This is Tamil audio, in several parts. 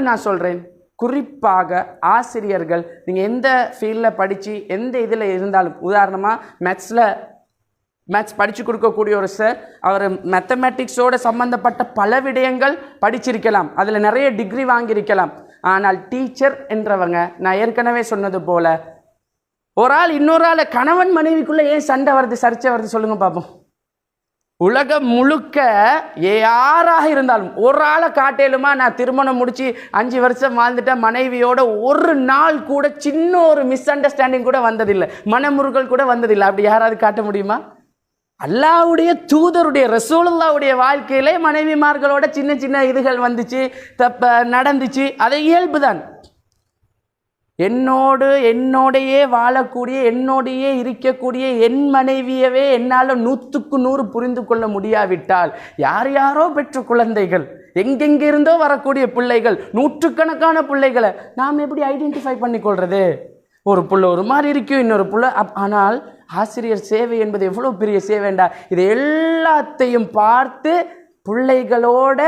நான் சொல்கிறேன் குறிப்பாக ஆசிரியர்கள் நீங்கள் எந்த ஃபீல்டில் படித்து எந்த இதில் இருந்தாலும் உதாரணமாக மேத்ஸில் மேத்ஸ் படித்து கொடுக்கக்கூடிய ஒரு சார் அவர் மேத்தமேட்டிக்ஸோடு சம்மந்தப்பட்ட பல விடயங்கள் படிச்சிருக்கலாம். அதில் நிறைய டிகிரி வாங்கியிருக்கலாம். ஆனால் டீச்சர் என்றவங்க நான் ஏற்கனவே சொன்னது போல ஒரு ஆள் இன்னொரு ஆள் கணவன் மனைவிக்குள்ளே ஏன் சண்டை வருது சர்ச்சை வருது சொல்லுங்கள் பார்ப்போம் உலகம் முழுக்க யாராக இருந்தாலும் ஒரு ஆளை காட்டேலுமா? நான் திருமணம் முடித்து அஞ்சு வருஷம் வாழ்ந்துட்டேன். மனைவியோட ஒரு நாள் கூட சின்ன ஒரு மிஸ் அண்டர்ஸ்டாண்டிங் கூட வந்ததில்லை. மனமுருகல் கூட வந்ததில்லை. அப்படி யாராவது காட்ட முடியுமா? அல்லாவுடைய தூதருடைய ரசூலுல்லாவுடைய வாழ்க்கையிலே மனைவிமார்களோட சின்ன சின்ன இதுகள் வந்துச்சு தப்ப நடந்துச்சு. அதை இயல்பு தான் என்னோடு என்னோடையே வாழக்கூடிய என்னோடையே இருக்கக்கூடிய என் மனைவியவே என்னால் நூற்றுக்கு நூறு புரிந்து கொள்ள முடியாவிட்டால் யார் யாரோ பெற்ற குழந்தைகள் எங்கெங்கிருந்தோ வரக்கூடிய பிள்ளைகள் நூற்றுக்கணக்கான பிள்ளைகளை நாம் எப்படி ஐடென்டிஃபை பண்ணிக்கொள்வது ஒரு புள்ள ஒரு மாதிரி இருக்கும் இன்னொரு புள்ள அப் ஆனால் ஆசிரியர் சேவை என்பது எவ்வளோ பெரிய சேவைண்டா இது எல்லாத்தையும் பார்த்து பிள்ளைகளோட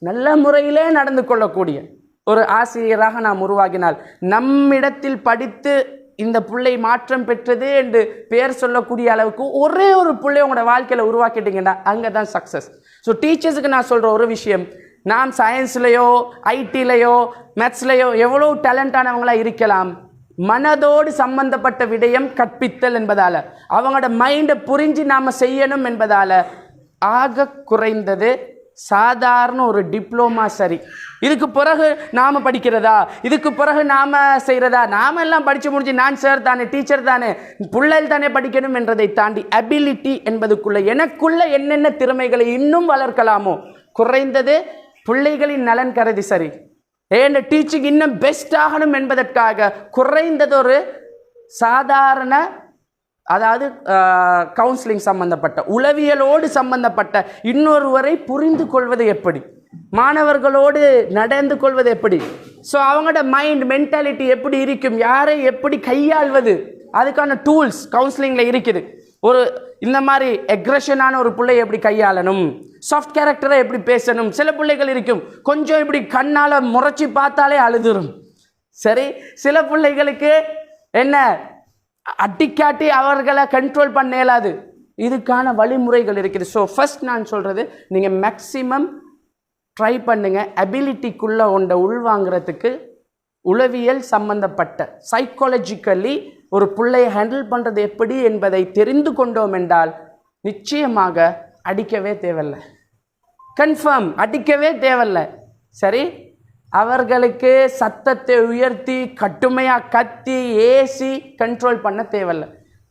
நல்ல முறையிலே நடந்து கொள்ளக்கூடிய ஒரு ஆசிரியராக நாம் உருவாகினால் நம்மிடத்தில் படித்து இந்த பிள்ளை மாற்றம் பெற்றது என்று பெயர் சொல்லக்கூடிய அளவுக்கு ஒரே ஒரு பிள்ளை உங்களோட வாழ்க்கையில் உருவாக்கிட்டீங்கன்னா அங்கே தான் சக்ஸஸ் ஸோ டீச்சர்ஸுக்கு நான் சொல்கிற ஒரு விஷயம் நாம் சயின்ஸ்லேயோ ஐடிலையோ மேத்ஸ்லேயோ எவ்வளோ டேலண்டானவங்களாக இருக்கலாம் மனதோடு சம்பந்தப்பட்ட விடயம் கற்பித்தல் என்பதால் அவங்களோட மைண்டை புரிஞ்சு நாம் செய்யணும் என்பதால் ஆக குறைந்தது சாதாரண ஒரு டிப்ளோமா சரி. இதுக்கு பிறகு நாம் படிக்கிறதா? இதுக்கு பிறகு நாம் செய்கிறதா நாம் எல்லாம் படித்து முடிஞ்சு நான் சார் தானே டீச்சர் தானே பிள்ளைகள் தானே படிக்கணும் என்றதை தாண்டி அபிலிட்டி என்பதுக்குள்ளே எனக்குள்ளே என்னென்ன திறமைகளை இன்னும் வளர்க்கலாமோ? குறைந்தது பிள்ளைகளின் நலன் கருதி சரி. ஏன் டீச்சிங் இன்னும் பெஸ்ட் ஆகணும் என்பதற்காக குறைந்ததொரு சாதாரண அதாவது கவுன்சிலிங் சம்பந்தப்பட்ட உளவியலோடு சம்பந்தப்பட்ட இன்னொருவரை புரிந்து கொள்வது எப்படி? மாணவர்களோடு நடந்து கொள்வது எப்படி? ஸோ அவங்களோட மைண்ட் மென்டாலிட்டி எப்படி இருக்கும்? யாரை எப்படி கையாள்வது? அதுக்கான டூல்ஸ் கவுன்சிலிங்கில் இருக்குது. ஒரு இந்த மாதிரி எக்ரெஷனான ஒரு பிள்ளையை எப்படி கையாளணும்? சாஃப்ட் கேரக்டரை எப்படி பேசணும்? சில பிள்ளைகள் இருக்கும் கொஞ்சம் இப்படி கண்ணால் முறைச்சி பார்த்தாலே அழுதுரும். சரி சில பிள்ளைகளுக்கு என்ன? அட்டிக்காட்டி அவர்களை கண்ட்ரோல் பண்ண இயலாது இதுக்கான வழிமுறைகள் இருக்குது. ஸோ ஃபஸ்ட் நான் சொல்கிறது நீங்கள் மேக்ஸிமம் ட்ரை பண்ணுங்கள் அபிலிட்டிக்குள்ளே உண்டை உள்வாங்கிறதுக்கு உளவியல் சம்பந்தப்பட்ட சைக்காலஜிக்கலி ஒரு பிள்ளையை ஹேண்டில் பண்ணுறது எப்படி என்பதை தெரிந்து கொண்டோம் என்றால் நிச்சயமாக அடிக்கவே தேவையில்லை. கன்ஃபார்ம் அடிக்கவே தேவையில்லை. சரி? அவர்களுக்கு சத்தத்தை உயர்த்தி கட்டுமையாக கத்தி ஏசி கண்ட்ரோல் பண்ண தேவையில்ல.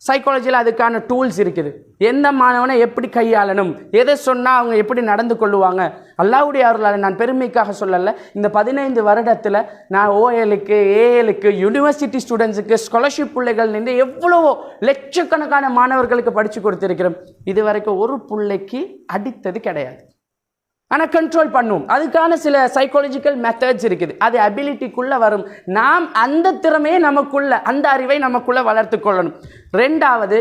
சைக்காலஜியில் அதுக்கான டூல்ஸ் இருக்குது. எந்த மாணவனை எப்படி கையாளணும்? எதை சொன்னால் அவங்க எப்படி நடந்து கொள்ளுவாங்க? அல்லாவுடைய அருளால் நான் பெருமைக்காக சொல்லலை. இந்த பதினைந்து வருடத்தில் நான் ஓஎலுக்கு ஏஎலுக்கு யூனிவர்சிட்டி ஸ்டூடெண்ட்ஸுக்கு ஸ்காலர்ஷிப் பிள்ளைகள் நின்று எவ்வளவோ லட்சக்கணக்கான மாணவர்களுக்கு படித்து கொடுத்துருக்கிறோம். இது வரைக்கும் ஒரு பிள்ளைக்கு அடித்தது கிடையாது. ஆனால் கண்ட்ரோல் பண்ணும். அதுக்கான சில சைக்காலஜிக்கல் மெத்தட்ஸ் இருக்குது. அது அபிலிட்டிக்குள்ளே வரும். நாம் அந்த திறமையை நமக்குள்ள அந்த அறிவை நமக்குள்ளே வளர்த்து கொள்ளணும். ரெண்டாவது